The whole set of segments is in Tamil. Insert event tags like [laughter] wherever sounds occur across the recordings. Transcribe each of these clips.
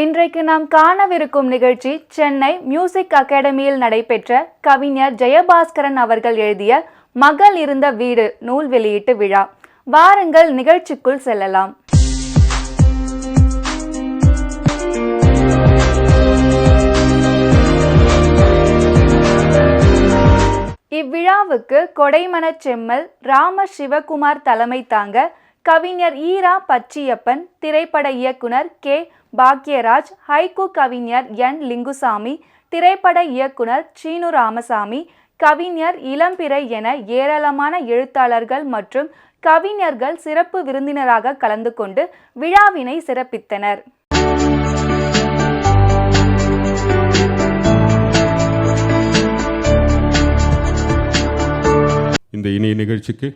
இன்றைக்கு நாம் காணவிருக்கும் நிகழ்ச்சி சென்னை மியூசிக் அகாடமியில் நடைபெற்ற கவிஞர் ஜெயபாஸ்கரன் அவர்கள் எழுதிய மகள் இருந்த வீடு நூல் வெளியீட்டு விழா. வாருங்கள் நிகழ்ச்சிக்குள் செல்லலாம். இவ்விழாவுக்கு கொடைமனச் செம்மல் ராம சிவகுமார் தலைமை தாங்க கவிஞர் ஈரா பச்சியப்பன் திரைப்பட இயக்குனர் கே. பாக்யராஜ் ஹைக்கூ கவிஞர் என். லிங்குசாமி திரைப்பட இயக்குனர் சீனு ராமசாமி கவிஞர் இளம்பிறை என ஏராளமான எழுத்தாளர்கள் மற்றும் கவிஞர்கள் சிறப்பு விருந்தினராக கலந்து கொண்டு விழாவினை சிறப்பித்தனர். இந்த இணைய நிகழ்ச்சிக்கு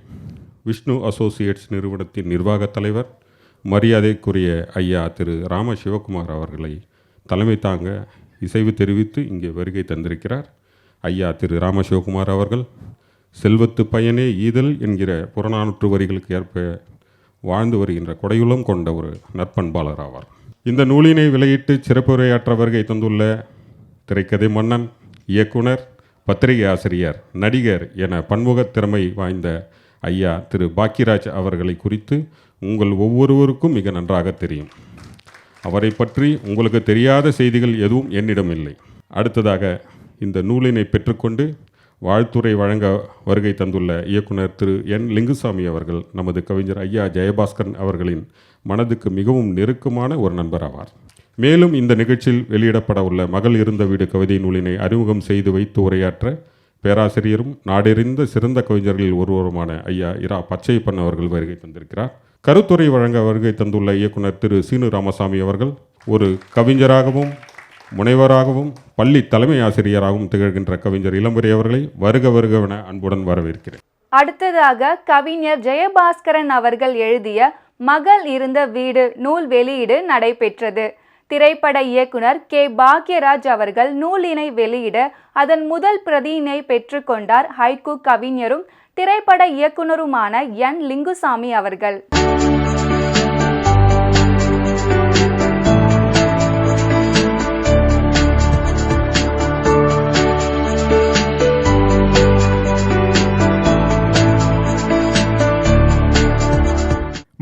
விஷ்ணு அசோசியேட்ஸ் நிறுவனத்தின் நிர்வாகத் தலைவர் மரியாதைக்குரிய ஐயா திரு ராம சிவகுமார் அவர்களை தலைமை தாங்க இசைவு தெரிவித்து இங்கே வருகை தந்திருக்கிறார். ஐயா திரு ராம சிவகுமார் அவர்கள் செல்வத்து பயனே ஈதல் என்கிற புறநானூற்று வரிகளுக்கு ஏற்ப வாழ்ந்து வருகின்ற கொடையுளம் கொண்ட ஒரு நற்பண்பாளர் ஆவார். இந்த நூலினை வெளியிட்டு சிறப்புரையாற்ற வருகை தந்துள்ள திரைக்கதை மன்னன் இயக்குனர் பத்திரிகை ஆசிரியர் நடிகர் என பன்முகத் திறமை வாய்ந்த ஐயா திரு பாக்கியராஜ் அவர்களை குறித்து உங்கள் ஒவ்வொருவருக்கும் மிக நன்றாக தெரியும். அவரை பற்றி உங்களுக்கு தெரியாத செய்திகள் எதுவும் என்னிடம் இல்லை. அடுத்ததாக இந்த நூலினை பெற்றுக்கொண்டு வாழ்த்துரை வழங்க வருகை தந்துள்ள இயக்குனர் திரு. என். லிங்குசாமி அவர்கள் நமது கவிஞர் ஐயா ஜெயபாஸ்கரன் அவர்களின் மனதுக்கு மிகவும் நெருக்கமான ஒரு நண்பர் ஆவார். மேலும் இந்த நிகழ்ச்சியில் வெளியிடப்பட உள்ள மகள் இருந்த வீடு கவிதை நூலினை அறிமுகம் செய்து வைத்து உரையாற்ற பேராசிரியரும் நாடெறிந்த சிறந்த கவிஞர்களில் ஒருவருமான ஐயா இரா பச்சையப்பன் அவர்கள் வருகை தந்திருக்கிறார். கருத்துரை வழங்க வருகை தந்துள்ள இயக்குனர் திரு சீனு ராமசாமி அவர்கள் ஒரு கவிஞராகவும் முனைவராகவும் பள்ளி தலைமை ஆசிரியராகவும் திகழ்கின்ற கவிஞர் இளம்பரி அவர்களை வருக வருகவென அன்புடன் வரவேற்கிறேன். அடுத்ததாக கவிஞர் ஜெயபாஸ்கரன் அவர்கள் எழுதிய மகள் இருந்த வீடு நூல் வெளியீடு நடைபெற்றது. திரைப்பட இயக்குனர் கே. பாக்யராஜ் அவர்கள் நூலினை வெளியிட அதன் முதல் பிரதியினை பெற்றுக்கொண்டார் ஹைகூ கவிஞரும் திரைப்பட இயக்குனருமான என். லிங்குசாமி அவர்கள்.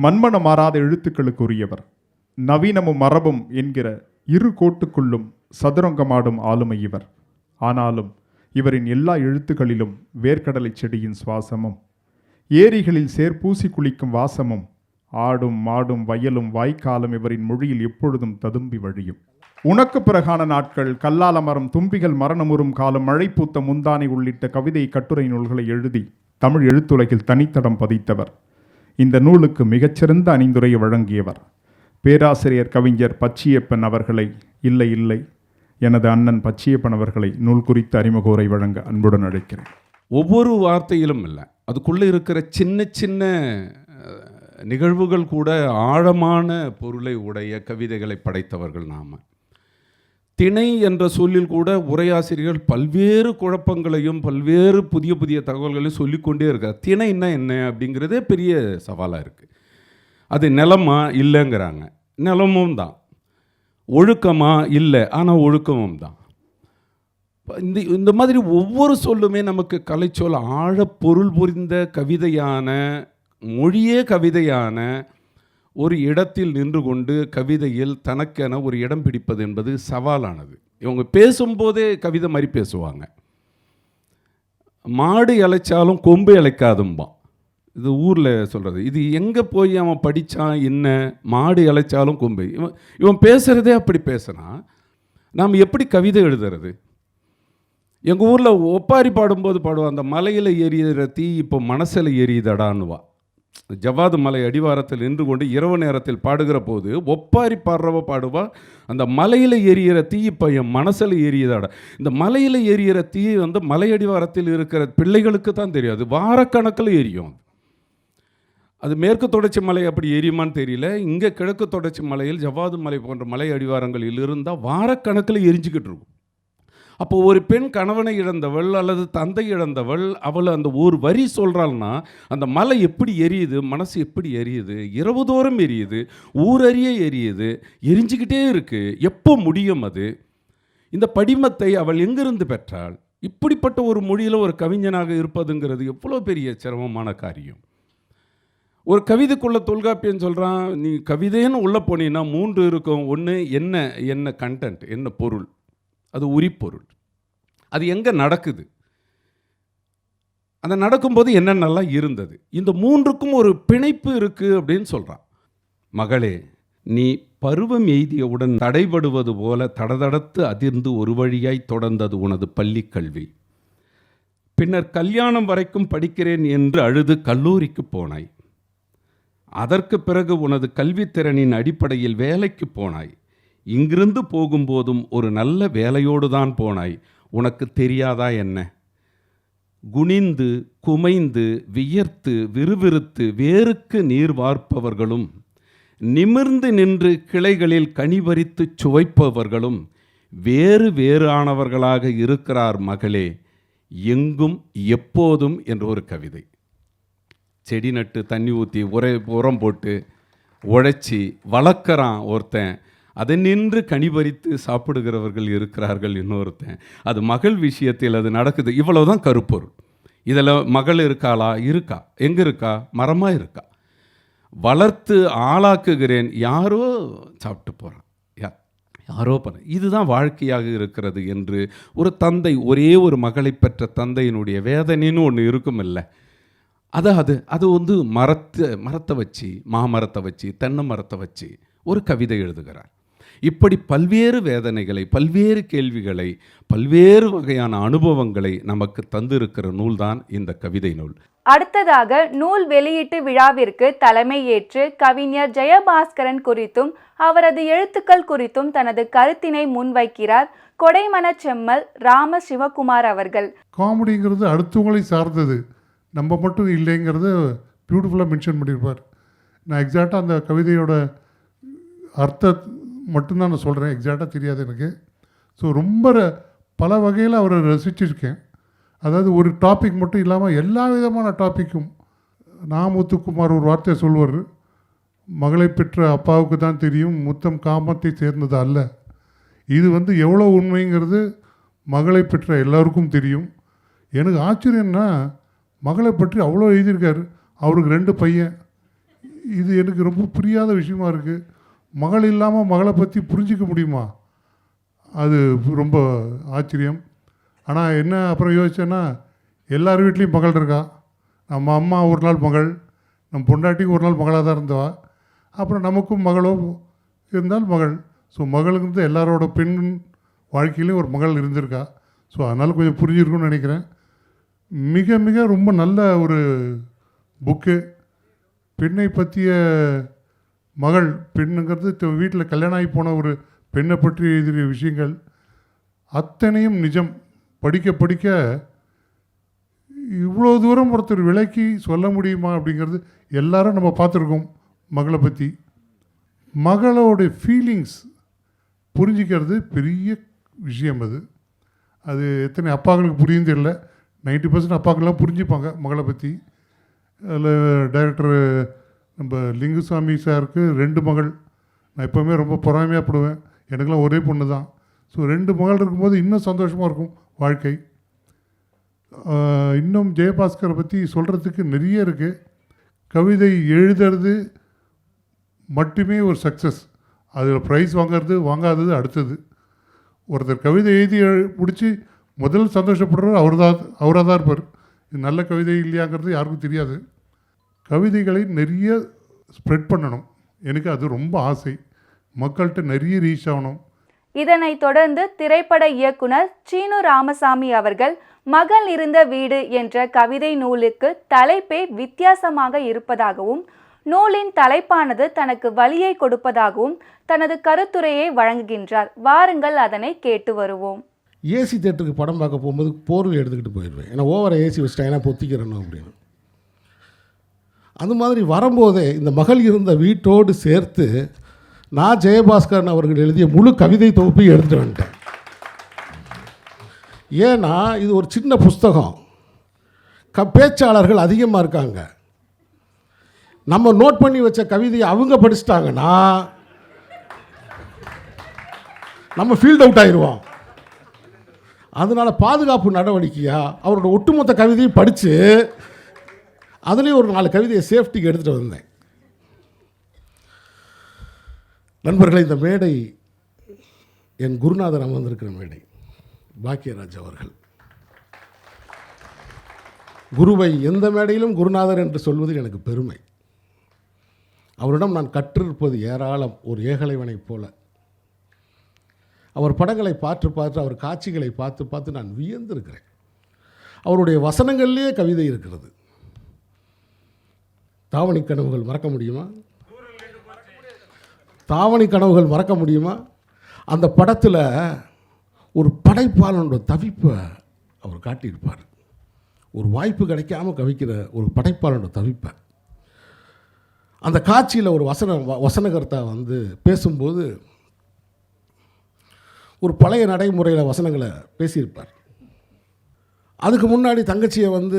மண்மனம் மாறாத எழுத்துக்களுக்கு உரியவர் நவீனமும் மரபும் என்கிற இரு கோட்டுக்குள்ளும் சதுரங்கமாடும் ஆளுமை இவர். ஆனாலும் இவரின் எல்லா எழுத்துக்களிலும் வேர்க்கடலை செடியின் சுவாசமும் ஏரிகளில் சேர்ப்பூசி குளிக்கும் வாசமும் ஆடும் மாடும் வயலும் வாய்க்காலும் இவரின் மொழியில் எப்பொழுதும் ததும்பி வழியும். உனக்கு பிறகான நாட்கள் கல்லால மரம் தும்பிகள் மரணமுறும் காலம் மழை பூத்த முந்தானை உள்ளிட்ட கவிதை கட்டுரை நூல்களை எழுதி தமிழ் எழுத்துலகில் தனித்தடம் பதித்தவர். இந்த நூலுக்கு மிகச்சிறந்த அணிந்துரையை வழங்கியவர். பேராசிரியர் கவிஞர் பச்சியப்பன் அவர்களை இல்லை இல்லை. எனது அண்ணன் பச்சியப்பன் அவர்களை நூல் குறித்த அறிமுக உரை வழங்க அன்புடன் அழைக்கிறேன். ஒவ்வொரு வார்த்தையிலும் இல்லை. அதுக்குள்ளே இருக்கிற சின்ன சின்ன நிகழ்வுகள் கூட ஆழமான பொருளை உடைய கவிதைகளை படைத்தவர்கள் நாம். திணை என்ற சொல்லில் கூட உரையாசிரியர்கள் பல்வேறு குழப்பங்களையும் பல்வேறு புதிய புதிய தகவல்களையும் சொல்லிக்கொண்டே இருக்கார். திணைன்னா என்ன அப்படிங்கிறதே பெரிய சவாலாக இருக்குது அது நிலமா இல்லைங்கிறாங்க. நிலமும் தான். ஒழுக்கமா இல்லை ஆனால் ஒழுக்கமும் தான். இந்த இந்த மாதிரி ஒவ்வொரு சொல்லுமே நமக்கு கலைச்சொல் ஆழ பொருள் புரிந்த கவிதையான மொழியே கவிதையான ஒரு இடத்தில் நின்று கொண்டு கவிதையில் தனக்கென ஒரு இடம் பிடிப்பது என்பது சவாலானது. இவங்க பேசும்போதே கவிதை மாதிரி பேசுவாங்க. மாடு இழைச்சாலும் கொம்பு இழைக்காதும்பான். இது ஊரில் சொல்கிறது இது எங்கே போய் அவன் படித்தான் என்ன? மாடு இழைச்சாலும் கும்பை. இவன் இவன் பேசுகிறதே அப்படி பேசுனா நாம் எப்படி கவிதை எழுதுறது? எங்கள் ஊரில் ஒப்பாரி பாடும்போது பாடுவோம் அந்த மலையில் எரியிற தீ இப்போ மனசில் எரியுதடான்னுவா ஜவ்வாது மலை அடிவாரத்தில் நின்று கொண்டு இரவு நேரத்தில் பாடுகிற போது ஒப்பாரி பாடுறவ பாடுவா அந்த மலையில் எரியிற தீ இப்போ என் மனசில் எரியுதாடா இந்த மலையில் எரியிற தீ வந்து மலை அடிவாரத்தில் இருக்கிற பிள்ளைகளுக்கு தான் தெரியும். அது வாரக்கணக்கில் எரியும் அது மேற்கு தொடர்ச்சி மலை அப்படி எரியுமான்னு தெரியல. இங்கே கிழக்கு தொடர்ச்சி மலையில் ஜவ்வாது மலை போன்ற மலை அடிவாரங்களில் இருந்தால் வாரக்கணக்கில் எரிஞ்சிக்கிட்டு இருக்கும். அப்போ ஒரு பெண் கணவனை இழந்தவள் அல்லது தந்தை இழந்தவள் அவளை அந்த ஒரு வரி சொல்கிறாள்னா அந்த மலை எப்படி எரியுது மனசு எப்படி எரியுது இரவு தோறும் எரியுது ஊரறிய எரியுது எரிஞ்சுக்கிட்டே இருக்குது எப்போ முடியும் அது? இந்த படிமத்தை அவள் எங்கிருந்து பெற்றாள்? இப்படிப்பட்ட ஒரு மொழியில் ஒரு கவிஞனாக இருப்பதுங்கிறது எவ்வளோ பெரிய சிரமமான காரியம். ஒரு கவிதைக்குள்ள தொல்காப்பியன் சொல்கிறான் நீ கவிதைன்னு உள்ளே போனீங்கன்னா மூன்று இருக்கும். ஒன்று என்ன என்ன கண்டென்ட் என்ன பொருள்? அது உரிப்பொருள். அது எங்கே நடக்குது? அந்த நடக்கும்போது என்னென்னலாம் இருந்தது? இந்த மூன்றுக்கும் ஒரு பிணைப்பு இருக்குது அப்படின்னு சொல்கிறான் மகளே நீ பருவம் எய்தியவுடன் தடைபடுவது போல தடதடத்து அதிர்ந்து ஒரு வழியாய் தொடர்ந்தது உனது பள்ளிக் கல்வி. பின்னர் கல்யாணம் வரைக்கும் படிக்கிறேன் என்று அழுது கல்லூரிக்கு போனாய். அதற்கு பிறகு உனது கல்வித்திறனின் அடிப்படையில் வேலைக்கு போனாய். இங்கிருந்து போகும்போதும் ஒரு நல்ல வேலையோடு தான் போனாய். உனக்கு தெரியாதா என்ன? குனிந்து குமைந்து வியர்த்து விறுவிறுத்து வேருக்கு நீர் வார்ப்பவர்களும் நிமிர்ந்து நின்று கிளைகளில் கனிபறித்து சுவைப்பவர்களும் வேறு வேறானவர்களாக இருக்கிறார் மகளே. எங்கும் எப்போதும் என்ற ஒரு கவிதை. செடி நட்டு தண்ணி ஊற்றி உரை உரம் போட்டு உழைச்சி வளர்க்குறான் ஒருத்தன். அதை நின்று கனிபறித்து சாப்பிடுகிறவர்கள் இருக்கிறார்கள் இன்னொருத்தன். அது மகள் விஷயத்தில் அது நடக்குது. இவ்வளவுதான் கருப்பொருள். இதில் மகள் இருக்காளா இருக்கா. எங்கே இருக்கா? மரமாக இருக்கா? வளர்த்து ஆளாக்குகிறேன். யாரோ சாப்பிட்டு போகிறான் யா யாரோ பண்ண. இதுதான் வாழ்க்கையாக இருக்கிறது என்று ஒரு தந்தை ஒரே ஒரு மகளை பெற்ற தந்தையினுடைய வேதனைன்னு ஒன்று இருக்கும் இல்லை அது அது வந்து மரத்தை மரத்தை வச்சு மாமரத்தை வச்சு தென்னை மரத்தை வச்சு ஒரு கவிதை எழுதுகிறார். இப்படி பல்வேறு வேதனைகளை பல்வேறு கேள்விகளை பல்வேறு வகையான அனுபவங்களை நமக்கு தந்திருக்கிற நூல்தான் இந்த கவிதை நூல். அடுத்ததாக நூல் வெளியீட்டு விழாவிற்கு தலைமை ஏற்று கவிஞர் ஜெயபாஸ்கரன் குறித்தும் அவரது எழுத்துக்கள் குறித்தும் தனது கருத்தினை முன்வைக்கிறார் கொடைமனச் செம்மல் ராம சிவகுமார் அவர்கள். காமெடிங்கிறது அடுத்தவங்களை சார்ந்தது. நம்ம மட்டும் இல்லைங்கிறத பியூட்டிஃபுல்லாக மென்ஷன் பண்ணியிருப்பார். நான் எக்ஸாக்டாக அந்த கவிதையோட அர்த்த மட்டும்தான் நான் சொல்கிறேன் எக்ஸாக்டாக தெரியாது எனக்கு. ஸோ ரொம்ப பல வகையில் அவரை ரசிச்சிருக்கேன். அதாவது ஒரு டாபிக் மட்டும் இல்லாமல் எல்லா விதமான டாப்பிக்கும் நாமுத்துக்குமார் ஒரு வார்த்தையை சொல்வார். மகளை பெற்ற அப்பாவுக்கு தான் தெரியும் முத்தம் காமத்தை சேர்ந்தது அல்ல. இது வந்து எவ்வளோ உண்மைங்கிறது மகளை பெற்ற எல்லாருக்கும் தெரியும். எனக்கு ஆச்சரியம்னா மகளை பற்றி அவ்வளோ எழுதியிருக்காரு. அவருக்கு ரெண்டு பையன். இது எனக்கு ரொம்ப புரியாத விஷயமா இருக்குது மகள் இல்லாமல் மகளை பற்றி புரிஞ்சிக்க முடியுமா? அது ரொம்ப ஆச்சரியம். ஆனால் என்ன அப்புறம் யோசிச்சேன்னா எல்லார் வீட்லேயும் மகள் இருக்கா? நம்ம அம்மா ஒரு நாள் மகள் நம்ம பொண்டாட்டிக்கு ஒரு நாள் மகளாக தான் இருந்தவா அப்புறம் நமக்கும் மகளோ இருந்தால் மகள். ஸோ மகளுங்கிறது எல்லாரோட பெண் வாழ்க்கையிலையும் ஒரு மகள் இருந்திருக்கா? ஸோ அதனால் கொஞ்சம் புரிஞ்சிருக்கும்னு நினைக்கிறேன். மிக மிக ரொம்ப நல்ல ஒரு புக்கு பெண்ணை பற்றிய மகள் பெண்ணுங்கிறது வீட்டில் கல்யாணம் ஆகி போன ஒரு பெண்ணை பற்றி எழுதிய விஷயங்கள். அத்தனையும் நிஜம். படிக்க படிக்க இவ்வளோ தூரம் ஒருத்தர் விலைக்கு சொல்ல முடியுமா அப்படிங்கிறது எல்லாரும் நம்ம பார்த்துருக்கோம் மகளை பற்றி. மகளோடைய ஃபீலிங்ஸ் புரிஞ்சிக்கிறது பெரிய விஷயம் அது. அது எத்தனை அப்பாக்களுக்கு புரியும் தெரியல. நைன்ட்டி பர்சன்ட் அப்பாக்கெல்லாம் புரிஞ்சுப்பாங்க மகளை பற்றி அதில் டைரக்டர் நம்ம லிங்குசாமி சாருக்கு ரெண்டு மகள். நான் எப்போவுமே ரொம்ப பொறாமையாக படுவேன். எனக்கெல்லாம் ஒரே பொண்ணு தான். ஸோ ரெண்டு மகள் இருக்கும்போது இன்னும் சந்தோஷமாக இருக்கும் வாழ்க்கை. இன்னும் ஜெயபாஸ்கரை பற்றி சொல்கிறதுக்கு நிறைய இருக்குது கவிதை எழுதுறது மட்டுமே ஒரு சக்ஸஸ் அதில் ப்ரைஸ் வாங்குறது வாங்காதது அடுத்தது. ஒருத்தர் கவிதை எழுதி எழு- முதல் சந்தோஷப்படுறவர் அவர் தான் அவராக தான் இருப்பார். இது நல்ல கவிதை இல்லையாங்கிறது யாருக்கும் தெரியாது. கவிதைகளை நிறைய ஸ்ப்ரெட் பண்ணணும். எனக்கு அது ரொம்ப ஆசை. மக்கள்கிட்ட நிறைய ரீச் ஆகணும். இதனைத் தொடர்ந்து திரைப்பட இயக்குனர் சீனு ராமசாமி அவர்கள் மகள் இருந்த வீடு என்ற கவிதை நூலுக்கு தலைப்பே வித்தியாசமாக இருப்பதாகவும் நூலின் தலைப்பானது தனக்கு வழியை கொடுப்பதாகவும் தனது கருத்துரையை வழங்குகின்றார். வாருங்கள் அதனை கேட்டு வருவோம். ஏசி தேட்டருக்கு படம் பார்க்க போகும்போது போர்வை எடுத்துக்கிட்டு போயிடுவேன். ஏன்னா ஓவரை ஏசி வச்சுட்டேன் ஏன்னா பொத்திக்கிறணும் அப்படின்னு. அது மாதிரி வரும்போதே இந்த மகள் இருந்த வீட்டோடு சேர்த்து நான் ஜெயபாஸ்கரன் அவர்கள் எழுதிய முழு கவிதை தொகுப்பையும் எடுத்துகிட்டு வந்துட்டேன். ஏன்னா இது ஒரு சின்ன புஸ்தகம். க பேச்சாளர்கள் அதிகமாக இருக்காங்க. நம்ம நோட் பண்ணி வச்ச கவிதையை அவங்க படிச்சிட்டாங்கன்னா நம்ம ஃபீல்ட் அவுட் ஆயிடுவோம் அதனால் பாதுகாப்பு நடவடிக்கையாக அவரோட ஒட்டுமொத்த கவிதையும் படித்து அதுலேயும் ஒரு நாலு கவிதையை சேஃப்டிக்கு எடுத்துகிட்டு வந்தேன். நண்பர்களே இந்த மேடை என் குருநாதர் அமர்ந்திருக்கிற மேடை பாக்கியராஜ் அவர்கள். குருவை எந்த மேடையிலும் குருநாதர் என்று சொல்வதில் எனக்கு பெருமை. அவரிடம் நான் கற்றிருப்பது ஏராளம் ஒரு ஏகலைவனைப் போல. அவர் படங்களை பார்த்து பார்த்து அவர் காட்சிகளை பார்த்து பார்த்து நான் வியந்திருக்கிறேன். அவருடைய வசனங்கள்லேயே கவிதை இருக்கிறது. தாவணி கனவுகள் மறக்க முடியுமா? தாவணி கனவுகள் மறக்க முடியுமா? அந்த படத்தில் ஒரு படைப்பாளனோட தவிப்பை அவர் காட்டியிருப்பார். ஒரு வாய்ப்பு கிடைக்காம கவிக்கிற ஒரு படைப்பாளனோட தவிப்பை. அந்த காட்சியில் ஒரு வசன வ- வசனகர்த்தா வந்து பேசும்போது ஒரு பழைய நடைமுறையில் வசனங்களை பேசியிருப்பார். அதுக்கு முன்னாடி தங்கச்சியை வந்து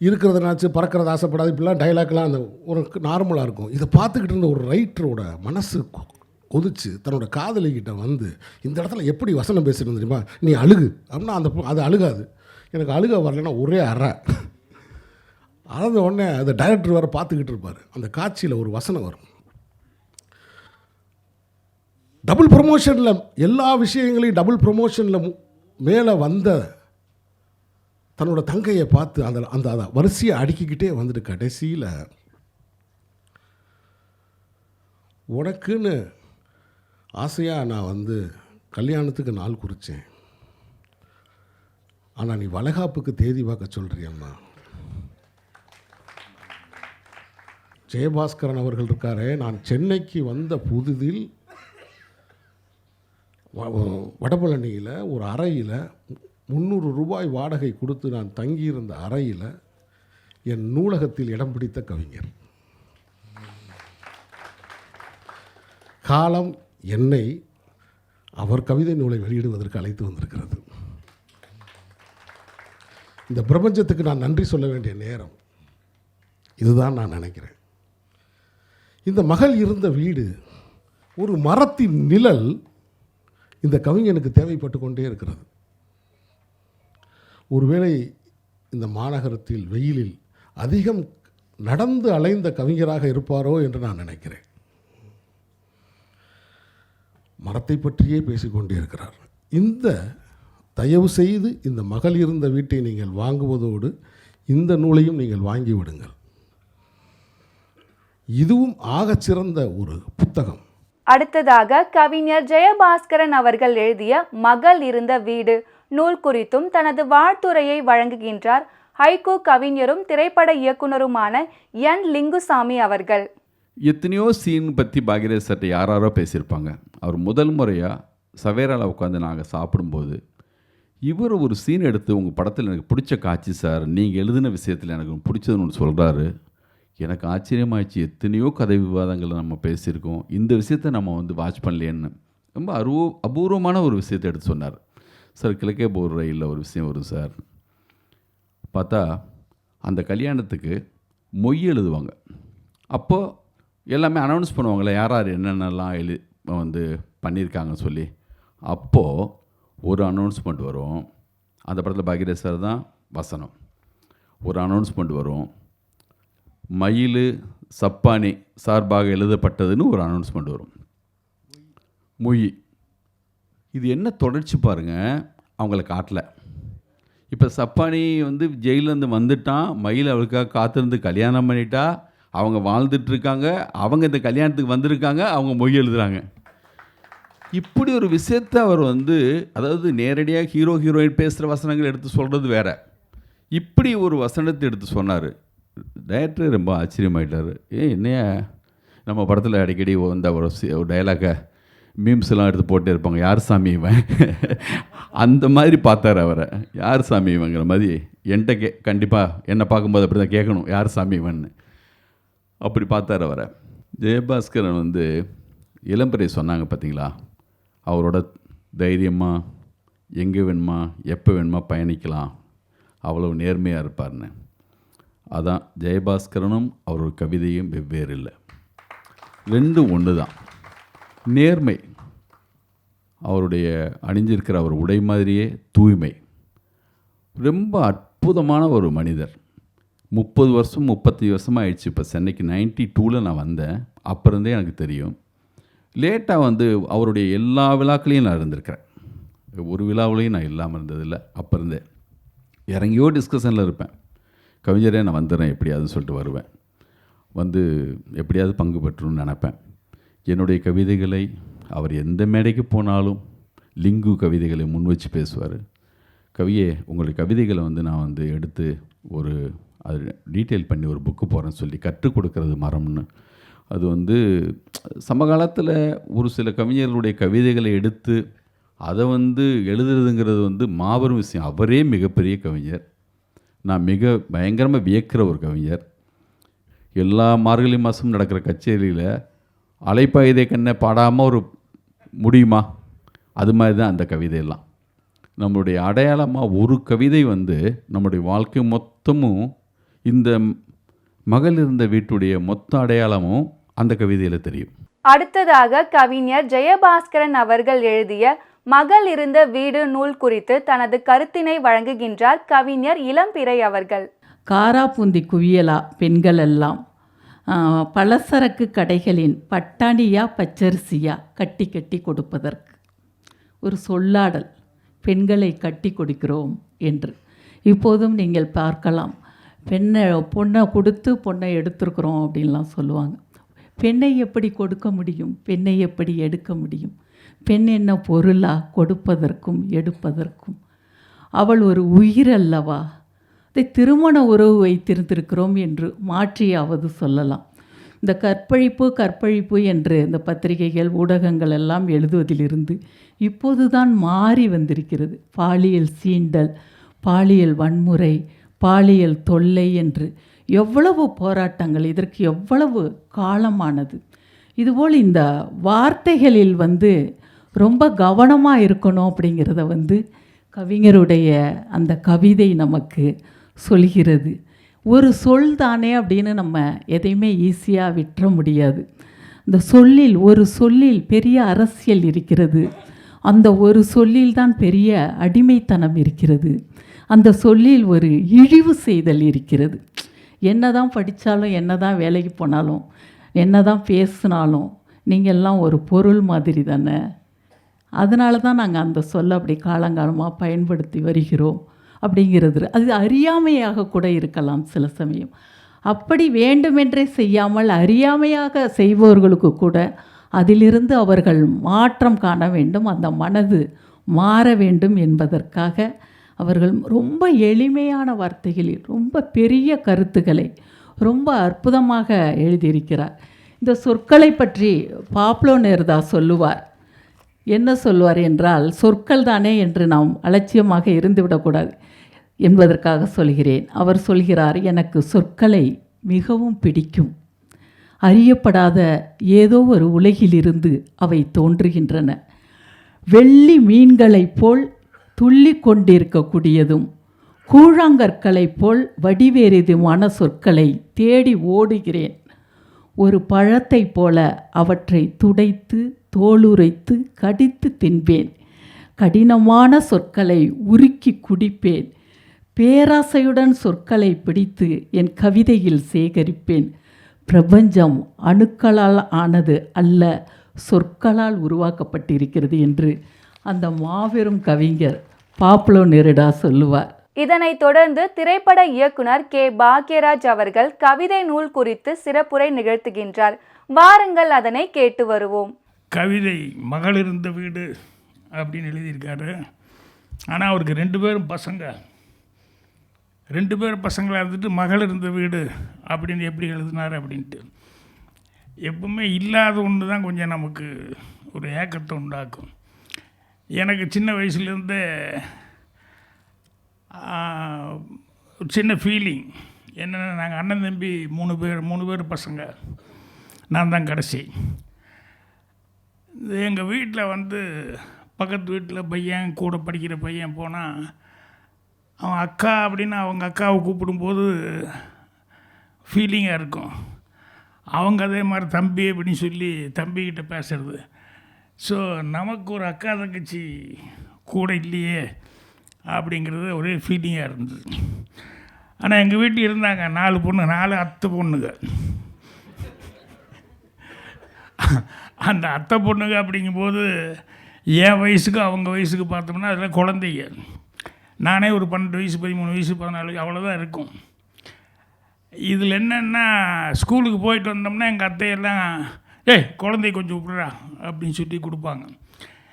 இருக்கிறதுனாச்சு பறக்கிறது ஆசைப்படாது இப்படிலாம் டைலாக்லாம் அந்த ஒரு நார்மலாக இருக்கும். இதை பார்த்துக்கிட்டு இருந்த ஒரு ரைட்டரோட மனசு கொ- கொதிச்சு தன்னோட காதலிக்கிட்ட வந்து இந்த இடத்துல எப்படி வசனம் பேசுறது தெரியுமா? நீ அழுகு. அப்படின்னா அந்த அது அழுகாது. எனக்கு அழுக வரலைன்னா ஒரே அறை. அறந்த உடனே அந்த டைரக்டர் வேறு பார்த்துக்கிட்டு இருப்பார். அந்த காட்சியில் ஒரு வசனம் வரும். டபுள் ப்ரொமோஷனில் எல்லா விஷயங்களையும் டபுள் ப்ரொமோஷனில் மேலே வந்த தன்னோட தங்கையை பார்த்து அந்த அந்த அதை வரிசையை அடுக்கிக்கிட்டே வந்துட்டு கடைசியில் உனக்குன்னு ஆசையாக நான் வந்து கல்யாணத்துக்கு நாள் குறித்தேன் ஆனால் நீ வளகாப்புக்கு தேதி பார்க்க சொல்கிறியம்மா ஜெயபாஸ்கரன் அவர்கள் இருக்காரே நான் சென்னைக்கு வந்த புதுதில் வடபழனியில் ஒரு அறையில் முந்நூறு ரூபாய் வாடகை கொடுத்து நான் தங்கியிருந்த அறையில் என் நூலகத்தில் இடம் பிடித்த கவிஞர். காலம் என்னை அவர் கவிதை நூலை வெளியிடுவதற்கு அழைத்து வந்திருக்கிறது. இந்த பிரபஞ்சத்துக்கு நான் நன்றி சொல்ல வேண்டிய நேரம். இதுதான் நான் நினைக்கிறேன். இந்த மகள் இருந்த வீடு ஒரு மரத்தின் நிழல் இந்த கவிஞனுக்கு தேவைப்பட்டு கொண்டே இருக்கிறது. ஒருவேளை இந்த மாநகரத்தில் வெயிலில் அதிகம் நடந்து அலைந்த கவிஞராக இருப்பாரோ என்று நான் நினைக்கிறேன். மரத்தை பற்றியே பேசிக்கொண்டே இருக்கிறார். இந்த தயவு செய்து இந்த மகள் இருந்த வீட்டை நீங்கள் வாங்குவதோடு இந்த நூலையும் நீங்கள் வாங்கிவிடுங்கள் இதுவும் ஆகச்சிறந்த ஒரு புத்தகம். அடுத்ததாக கவிஞர் ஜெயபாஸ்கரன் அவர்கள் எழுதிய மகள் இருந்த வீடு. நூல் குறித்தும் தனது வாழ்த்துரையை வழங்குகின்றார். ஹைகோ கவிஞரும் திரைப்பட இயக்குனருமான என். லிங்குசாமி அவர்கள். எத்தனையோ சீன் பற்றி பாகிரேஷ் சட்டை யாராரோ பேசியிருப்பாங்க. அவர் முதல் முறையாக சவேரால உட்காந்து நாங்கள் சாப்பிடும்போது இவர் ஒரு சீன் எடுத்து உங்கள் படத்தில் எனக்கு பிடிச்ச காட்சி சார் நீங்கள் எழுதின விஷயத்தில் எனக்கு பிடிச்சதுன்னு ஒன்று சொல்கிறாரு எனக்கு ஆச்சரியமாகிடுச்சு எத்தனையோ கதை விவாதங்களை நம்ம பேசியிருக்கோம். இந்த விஷயத்தை நம்ம வந்து வாட்ச் பண்ணலையேன்னு. ரொம்ப அருவ அபூர்வமான ஒரு விஷயத்தை எடுத்து சொன்னார். சார் கிழக்கே போகிற ரயிலில் ஒரு விஷயம் வரும் சார். பார்த்தா அந்த கல்யாணத்துக்கு மொய் எழுதுவாங்க. அப்போது எல்லாமே அனௌன்ஸ் பண்ணுவாங்களே யார் யார் என்னென்னலாம் எழு வந்து பண்ணியிருக்காங்கன்னு சொல்லி. அப்போது ஒரு அனௌன்ஸ்மெண்ட் வரும். அந்த படத்தில் பாக்யராஜ் சார் தான் வசனம். ஒரு அனௌன்ஸ்மெண்ட் வரும். மயில் சப்பானி சார்பாக எழுதப்பட்டதுன்னு ஒரு அனௌன்ஸ்மெண்ட் வரும். மொய். இது என்ன தொடர்ச்சி பாருங்கள் அவங்கள காட்டல. இப்போ சப்பானி வந்து ஜெயிலேருந்து வந்துட்டான் மயில் அவளுக்காக காத்திருந்து கல்யாணம் பண்ணிட்டா அவங்க வாழ்ந்துட்டுருக்காங்க அவங்க இந்த கல்யாணத்துக்கு வந்திருக்காங்க அவங்க மொய் எழுதுறாங்க. இப்படி ஒரு விஷயத்தை அவர் வந்து அதாவது நேரடியாக ஹீரோ ஹீரோயின் பேசுகிற வசனங்கள் எடுத்து சொல்கிறது வேற. இப்படி ஒரு வசனத்தை எடுத்து சொன்னார். டேரக்டர் ரொம்ப ஆச்சரியமாயிட்டார். ஏ என்னையா? நம்ம படத்தில் அடிக்கடி வந்த ஒரு ஒரு டைலாக்கை மீம்ஸ்லாம் எடுத்து போட்டே இருப்பாங்க. யார் சாமி இவன்? [laughs] அந்த மாதிரி பார்த்தார் அவரை. யார் சாமி இவங்கிற மாதிரி என்கிட்ட கே கண்டிப்பாக என்னை பார்க்கும்போது அப்படி தான் கேட்கணும். யார் சாமி இவன்னு? அப்படி பார்த்தார் அவரை. ஜெயபாஸ்கரன் வந்து இளம்பரை சொன்னாங்க பார்த்தீங்களா? அவரோட தைரியமாக எங்கே வேணுமா எப்போ வேணுமா பயணிக்கலாம். அவ்வளோ நேர்மையாக இருப்பார்னு அதான் ஜெயபாஸ்கரனும் அவரோட கவிதையும் வெவ்வேறு இல்லை ரெண்டும் ஒன்று தான் நேர்மை. அவருடைய அணிஞ்சிருக்கிற அவர் உடை மாதிரியே தூய்மை. ரொம்ப அற்புதமான ஒரு மனிதர். முப்பது வருஷம் முப்பத்தி வருஷமாக ஆயிடுச்சு. இப்போ சென்னைக்கு நைன்டி டூவில் நான் வந்தேன். அப்போ இருந்தே எனக்கு தெரியும். லேட்டாக வந்து அவருடைய எல்லா விழாக்களையும் நான் இருந்திருக்கிறேன். ஒரு விழாவிலையும் நான் இல்லாமல் இருந்ததில்லை. அப்போ இருந்தே. இறங்கியோ டிஸ்கஷனில் இருப்பேன். கவிஞரே நான் வந்துடுறேன் எப்படியாவது சொல்லிட்டு வருவேன். வந்து எப்படியாவது பங்கு பெற்றணும்னு நினப்பேன். என்னுடைய கவிதைகளை அவர் எந்த மேடைக்கு போனாலும் லிங்கு கவிதைகளை முன் வச்சு பேசுவார். கவியே உங்களுடைய கவிதைகளை வந்து நான் வந்து எடுத்து ஒரு அது டீட்டெயில் பண்ணி ஒரு புக்கு போகிறேன்னு சொல்லி கற்றுக் கொடுக்கறது மரம்னு. அது வந்து சமகாலத்தில் ஒரு சில கவிஞர்களுடைய கவிதைகளை எடுத்து அதை வந்து எழுதுறதுங்கிறது வந்து மாபெரும் விஷயம். அவரே மிகப்பெரிய கவிஞர். நான் மிக பயங்கரமாக வியக்கிற ஒரு கவிஞர். எல்லா மார்கழி மாதம் நடக்கிற கச்சேரியில் அலைப்பாயுதே கண்ணை பாடாமல் ஒரு முடியுமா? அது மாதிரி தான் அந்த கவிதையெல்லாம். நம்மளுடைய அடையாளமாக ஒரு கவிதை வந்து நம்முடைய வாழ்க்கை மொத்தமும் இந்த மகள் இருந்த வீட்டுடைய மொத்த அடையாளமும் அந்த கவிதையில் தெரியும். அடுத்ததாக கவிஞர் ஜெயபாஸ்கரன் அவர்கள் எழுதிய மகள் இருந்த வீடு நூல் குறித்து தனது கருத்தினை வழங்குகின்றார் கவிஞர் இளம்பிறை அவர்கள். காராபூந்தி குவியலா பெண்கள் எல்லாம். பலசரக்கு கடைகளின் பட்டாணியா பச்சரிசியா கட்டி கட்டி கொடுப்பதற்கு. ஒரு சொல்லாடல் பெண்களை கட்டி கொடுக்கிறோம் என்று. இப்போதும் நீங்கள் பார்க்கலாம். பெண்ணை பொண்ணை கொடுத்து பொண்ணை எடுத்துருக்குறோம் அப்படின்லாம் சொல்லுவாங்க. பெண்ணை எப்படி கொடுக்க முடியும்? பெண்ணை எப்படி எடுக்க முடியும்? பெண் என்ன பொருளா கொடுப்பதற்கும் எடுப்பதற்கும்? அவள் ஒரு உயிர் அல்லவா அதை திருமண உறவு வைத்திருந்திருக்கிறோம் என்று மாற்றியாவது சொல்லலாம். இந்த கற்பழிப்பு கற்பழிப்பு என்று இந்த பத்திரிகைகள் ஊடகங்கள் எல்லாம் எழுதுவதிலிருந்து இப்போது தான் மாறி வந்திருக்கிறது. பாலியல் சீண்டல் பாலியல் வன்முறை பாலியல் தொல்லை என்று எவ்வளவு போராட்டங்கள் இதற்கு எவ்வளவு காலமானது? இதுபோல் இந்த வார்த்தைகளில் வந்து ரொம்ப கவனமாக இருக்கணும் அப்படிங்கிறத வந்து கவிஞருடைய அந்த கவிதை நமக்கு சொல்கிறது. ஒரு சொல் தானே அப்படின்னு நம்ம எதையுமே ஈஸியாக விட்டுற முடியாது. இந்த சொல்லில் ஒரு சொல்லில் பெரிய அரசியல் இருக்கிறது. அந்த ஒரு சொல்லில் தான் பெரிய அடிமைத்தனம் இருக்கிறது. அந்த சொல்லில் ஒரு இழிவு செய்தல் இருக்கிறது. என்ன தான் படித்தாலும் என்ன தான் வேலைக்கு போனாலும் என்ன தான் பேசினாலும் நீங்கள்லாம் ஒரு பொருள் மாதிரி தானே. அதனால தான் நாங்கள் அந்த சொல்ல அப்படி காலங்காலமாக பயன்படுத்தி வருகிறோம் அப்படிங்கிறது. அது அறியாமையாக கூட இருக்கலாம் சில சமயம். அப்படி வேண்டுமென்றே செய்யாமல் அறியாமையாக செய்பவர்களுக்கு கூட அதிலிருந்து அவர்கள் மாற்றம் காண வேண்டும் அந்த மனது மாற வேண்டும் என்பதற்காக அவர்கள் ரொம்ப எளிமையான வார்த்தைகளில் ரொம்ப பெரிய கருத்துக்களை ரொம்ப அற்புதமாக எழுதியிருக்கிறார். இந்த சொற்களை பற்றி பாப்லோ நேருதா சொல்லுவார். என்ன சொல்வார் என்றால் சொற்கள் தானே என்று நாம் அலட்சியமாக இருந்துவிடக்கூடாது என்பதற்காக சொல்கிறேன். அவர் சொல்கிறார் எனக்கு சொற்களை மிகவும் பிடிக்கும். அறியப்படாத ஏதோ ஒரு உலகிலிருந்து அவை தோன்றுகின்றன. வெள்ளி மீன்களைப் போல் துள்ளி கொண்டிருக்கக்கூடியதும் கூழாங்கற்களைப் போல் வடிவேறிதுமான சொற்களை தேடி ஓடுகிறேன். ஒரு பழத்தைப் போல அவற்றை துடைத்து தோளுரைத்து கடித்து தின்பேன். கடினமான சொற்களை உருக்கி குடிப்பேன். பேராசையுடன் சொற்களை பிடித்து என் கவிதையில் சேகரிப்பேன். பிரபஞ்சம் அணுக்களால் ஆனது அல்ல சொற்களால் உருவாக்கப்பட்டிருக்கிறது என்று அந்த மாபெரும் கவிஞர் பாப்லோ நெருடா சொல்லுவார். இதனைத் தொடர்ந்து திரைப்பட இயக்குனர் கே. பாக்யராஜ் அவர்கள் கவிதை நூல் குறித்து சிறப்புரை நிகழ்த்துகின்றார். வாருங்கள் அதனை கேட்டு வருவோம். கவிதை மகள் இருந்த வீடு அப்படின்னு எழுதியிருக்காரு. ஆனால் அவருக்கு ரெண்டு பேரும் பசங்க. ரெண்டு பேர் பசங்களாக இருந்துட்டு மகள் இருந்த வீடு அப்படின்னு எப்படி எழுதினார் அப்படின்ட்டு. எப்பவுமே இல்லாத ஒன்று தான் கொஞ்சம் நமக்கு ஒரு ஏக்கத்தை உண்டாக்கும். எனக்கு சின்ன வயசுலேருந்தே சின்ன ஃபீலிங் என்னென்னா நாங்கள் அண்ணன் தம்பி மூணு பேர் மூணு பேர் பசங்க. நான் தான் கடைசி. எங்கள் வீட்டில் வந்து பக்கத்து வீட்டில் பையன் கூட படிக்கிற பையன் போனால் அவன் அக்கா அப்படின்னு அவங்க அக்காவை கூப்பிடும்போது ஃபீலிங்காக இருக்கும். அவங்க அதே மாதிரி தம்பி அப்படின்னு சொல்லி தம்பிக்கிட்ட பேசுறது. ஸோ நமக்கு ஒரு அக்கா தங்கச்சி கூட இல்லையே அப்படிங்கிறது ஒரே ஃபீலிங்காக இருந்தது. ஆனால் எங்கள் வீட்டில் இருந்தாங்க. நாலு பொண்ணு நாலு அத்தை பொண்ணுங்க. அந்த அத்தை பொண்ணுங்க அப்படிங்கும்போது என் வயசுக்கு அவங்க வயசுக்கு பார்த்தோம்னா அதில் குழந்தைங்க. நானே ஒரு பன்னெண்டு வயசு பதிமூணு வயசு பதினாலு அவ்வளோதான் இருக்கும். இதில் என்னென்னா ஸ்கூலுக்கு போயிட்டு வந்தோம்னா எங்கள் அத்தையெல்லாம் ஏய் குழந்தைய கொஞ்சம் விட்றா அப்படின்னு சொல்லி கொடுப்பாங்க.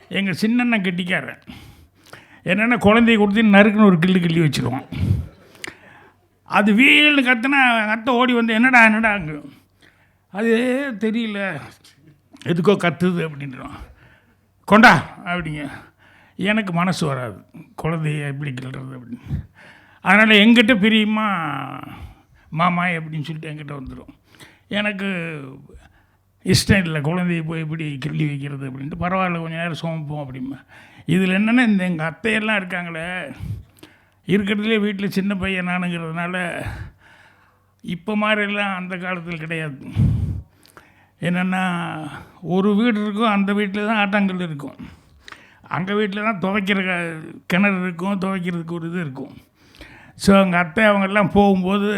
எங்கள் சின்னண்ணன் கெட்டிக்காரன். என்னென்னா குழந்தைய கொடுத்து நறுக்குன்னு ஒரு கிள்ளு கிள்ளி வச்சுருவான். அது வீல்னு கத்துனா அத்தை ஓடி வந்து என்னடா என்னடா அங்கே அது தெரியல. எதுக்கோ கத்துது அப்படின்றான் கொண்டா அப்படிங்க. எனக்கு மனசு வராது. குழந்தைய எப்படி கிள்றது அப்படின்னு. அதனால் எங்கிட்ட பிரியுமா மாமா அப்படின்னு சொல்லிட்டு எங்கிட்ட வந்துடும் எனக்கு இஷ்டம் இல்லை குழந்தைய போய் எப்படி கிள்ளி வைக்கிறது அப்படின்ட்டு. பரவாயில்ல கொஞ்சம் நேரம் சோம்பும் அப்படிம்பா இதில் என்னென்னா இந்த எங்கள் அத்தையெல்லாம் இருக்காங்களே இருக்கிறதுலே வீட்டில் சின்ன பையன் நானுங்கிறதுனால இப்போ மாதிரிலாம் அந்த காலத்தில் கிடையாது. என்னென்னா ஒரு வீடு இருக்கும் அந்த வீட்டில் தான் ஆட்டாங்கல் இருக்கும். அங்கே வீட்டில் தான் துவைக்கிற க- கிணறு இருக்கும் துவைக்கிறதுக்கு ஒரு இது இருக்கும். ஸோ எங்கள் அத்தை அவங்கெல்லாம் போகும்போது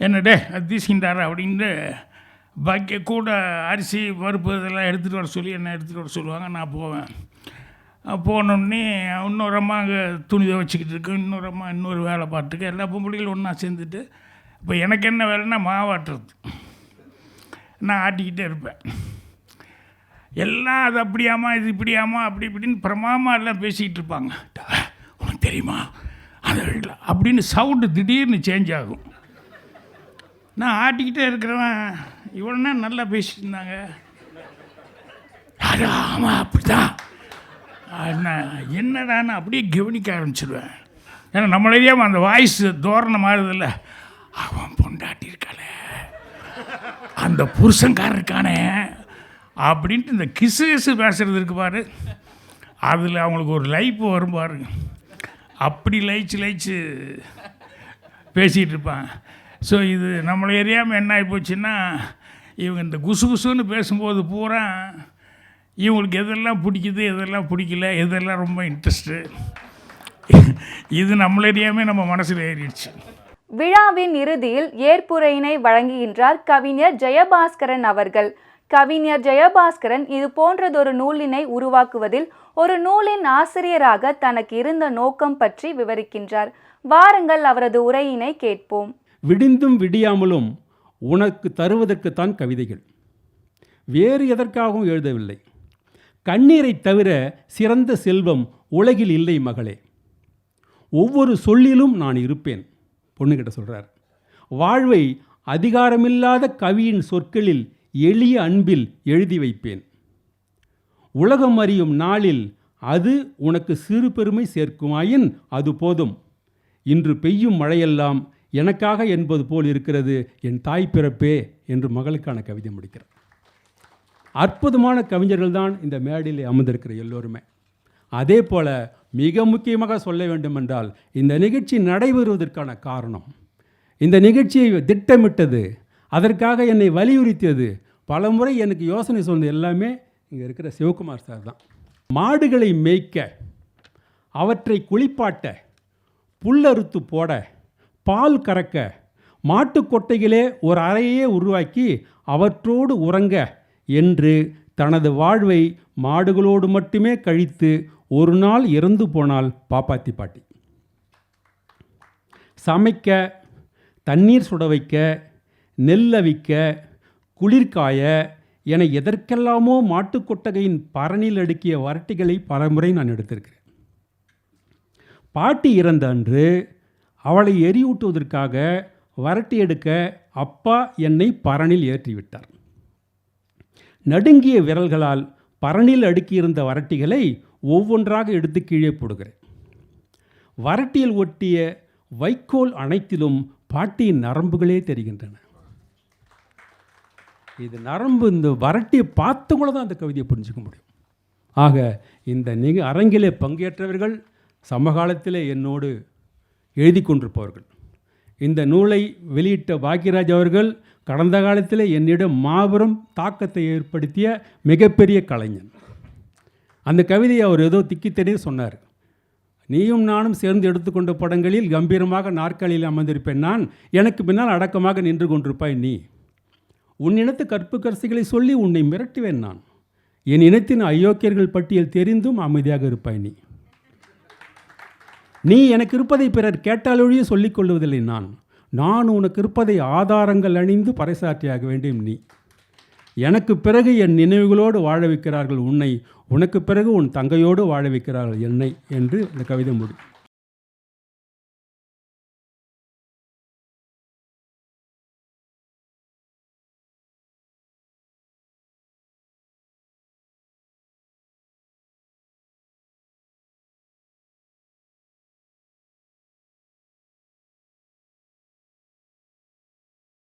என்னடே டே அப்படின்ட்டு பாக்கி கூட அரிசி பருப்பு இதெல்லாம் எடுத்துகிட்டு வர சொல்லி என்ன எடுத்துகிட்டு வர சொல்லுவாங்க நான் போவேன். போனோடனே இன்னொரு அம்மா அங்கே துணி துவைச்சிக்கிட்டு இருக்கு இன்னொரு அம்மா இன்னொரு வேலை பார்த்துருக்கு எல்லா பொம்பளைகளும் ஒன்றா சேர்ந்துட்டு இப்போ எனக்கு என்ன வேலைன்னா மாவாட்டுறது நான் ஆட்டிக்கிட்டே இருப்பேன். எல்லாம் அது அப்படியாமா இது இப்படியாமா அப்படி இப்படின்னு பிரமாமா எல்லாம் பேசிக்கிட்டு இருப்பாங்க. உனக்கு தெரியுமா? அது அப்படின்னு சவுண்டு திடீர்னு சேஞ்ச் ஆகும். நான் ஆட்டிக்கிட்டே இருக்கிறவன் இவனா நல்லா பேசிட்டு இருந்தாங்க. அது ஆமாம் அப்படிதான். நான் என்னடான்னு அப்படியே கவனிக்க ஆரம்பிச்சிடுவேன் ஏன்னா நம்மள அந்த வாய்ஸ் தோரணை மாறுதில்ல. அவன் பொண்டாட்டி அந்த புருஷன்காரன் இருக்கானே அப்படின்ட்டு இந்த கிசு கிசு பேசுகிறது இருக்கு பாரு. அதில் அவங்களுக்கு ஒரு லைஃப் வரும் பாருங்க அப்படி லைச்சு லைச்சு பேசிகிட்டு இருப்பான். ஸோ இது நம்மளை எரியாமல் என்ன ஆகி போச்சுன்னா இவங்க இந்த குசு குசுன்னு பேசும்போது பூரா இவங்களுக்கு எதெல்லாம் பிடிக்குது எதெல்லாம் பிடிக்கல எதெல்லாம் ரொம்ப இன்ட்ரெஸ்ட்டு இது நம்மள நம்ம மனசில் ஏறிடுச்சு. விழாவின் இறுதியில் ஏற்புரையினை வழங்குகின்றார் கவிஞர் ஜெயபாஸ்கரன் அவர்கள். கவிஞர் ஜெயபாஸ்கரன் இது போன்றதொரு நூலினை உருவாக்குவதில் ஒரு நூலின் ஆசிரியராக தனக்கு இருந்த நோக்கம் பற்றி விவரிக்கின்றார். வாருங்கள் அவரது உரையினை கேட்போம். விடிந்தும் விடியாமலும் உனக்கு தருவதற்குத்தான் கவிதைகள். வேறு எதற்காகவும் எழுதவில்லை. கண்ணீரைத் தவிர சிறந்த செல்வம் உலகில் இல்லை மகளே. ஒவ்வொரு சொல்லிலும் நான் இருப்பேன். பொண்ணுக்கிட்ட சொல்கிறார் வாழ்வை அதிகாரமில்லாத கவியின் சொற்களில் எளிய அன்பில் எழுதி வைப்பேன். உலகம் அறியும் நாளில் அது உனக்கு சிறு பெருமை சேர்க்குமாயின் அது போதும். இன்று பெய்யும் மழையெல்லாம் எனக்காக என்பது போல் இருக்கிறது என் தாய் பிறப்பே என்று மகளுக்கான கவிதை முடிக்கிறார். அற்புதமான கவிஞர்கள் தான் இந்த மேடையில் அமர்ந்திருக்கிற எல்லோருமே. அதே போல மிக முக்கியமாக சொல்ல வேண்டுமென்றால் இந்த நிகழ்ச்சி நடைபெறுவதற்கான காரணம். இந்த நிகழ்ச்சியை திட்டமிட்டது அதற்காக என்னை வலியுறுத்தியது பலமுறை எனக்கு யோசனை சொன்னது எல்லாமே இங்கே இருக்கிற சிவகுமார் சார் தான். மாடுகளை மேய்க்க அவற்றை குளிப்பாட்ட புல்லறுத்து போட பால் கறக்க மாட்டு கொட்டைகளே ஒரு அறையே உருவாக்கி அவற்றோடு உறங்க என்று தனது வாழ்வை மாடுகளோடு மட்டுமே கழித்து ஒரு நாள் இறந்து போனால் பாப்பாத்தி பாட்டி. சமைக்க தண்ணீர் சுட வைக்க நெல் அவிக்க குளிர்காய என எதற்கெல்லாமோ மாட்டுக்கொட்டகையின் பரணில் அடுக்கிய வரட்டிகளை பலமுறை நான் எடுத்திருக்கிறேன். பாட்டி இறந்த அன்று அவளை எரியூட்டுவதற்காக வரட்டி எடுக்க அப்பா என்னை பரணில் ஏற்றிவிட்டார். நடுங்கிய விரல்களால் பரணில் அடுக்கியிருந்த வரட்டிகளை ஒவ்வொன்றாக எடுத்து கீழே போடுகிறேன். வரட்டியில் ஒட்டிய வைக்கோல் அனைத்திலும் பாட்டியின் நரம்புகளே தெரிகின்றன. இது நரம்பு இந்த வரட்டியை பார்த்து கூட தான் அந்த கவிதையை புரிஞ்சுக்க முடியும். ஆக இந்த நிக அரங்கிலே பங்கேற்றவர்கள் சமகாலத்திலே என்னோடு எழுதி கொண்டிருப்பவர்கள். இந்த நூலை வெளியிட்ட பாக்யராஜ் அவர்கள் கடந்த காலத்தில் என்னிடம் மாபெரும் தாக்கத்தை ஏற்படுத்திய மிகப்பெரிய கலைஞன். அந்த கவிதையை அவர் ஏதோ திக்கித்தனே சொன்னார். நீயும் நானும் சேர்ந்து எடுத்துக்கொண்ட படங்களில் கம்பீரமாக நாற்காலியில் அமர்ந்திருப்பேன். நான் எனக்கு பின்னால் அடக்கமாக நின்று கொண்டிருப்பாய் நீ. உன் இனத்து கற்பு கற்புக்கரசிகளை சொல்லி உன்னை மிரட்டுவேன் நான். என் இனத்தின் அயோக்கியர்கள் பட்டியல் தெரிந்தும் அமைதியாக இருப்பாய் நீ. நீ எனக்கு இருப்பதை பிறர் கேட்டாலொழிய சொல்லிக் கொள்வதில்லை நான். நான் உனக்கு இருப்பதை ஆதாரங்கள் அணிந்து பறைசாற்றியாக வேண்டும் நீ. எனக்கு பிறகு என் நினைவுகளோடு வாழ வைக்கிறார்கள் உன்னை உனக்கு பிறகு உன் தங்கையோடு வாழ வைக்கிறார்கள் என்னை என்று இந்த கவிதை முடி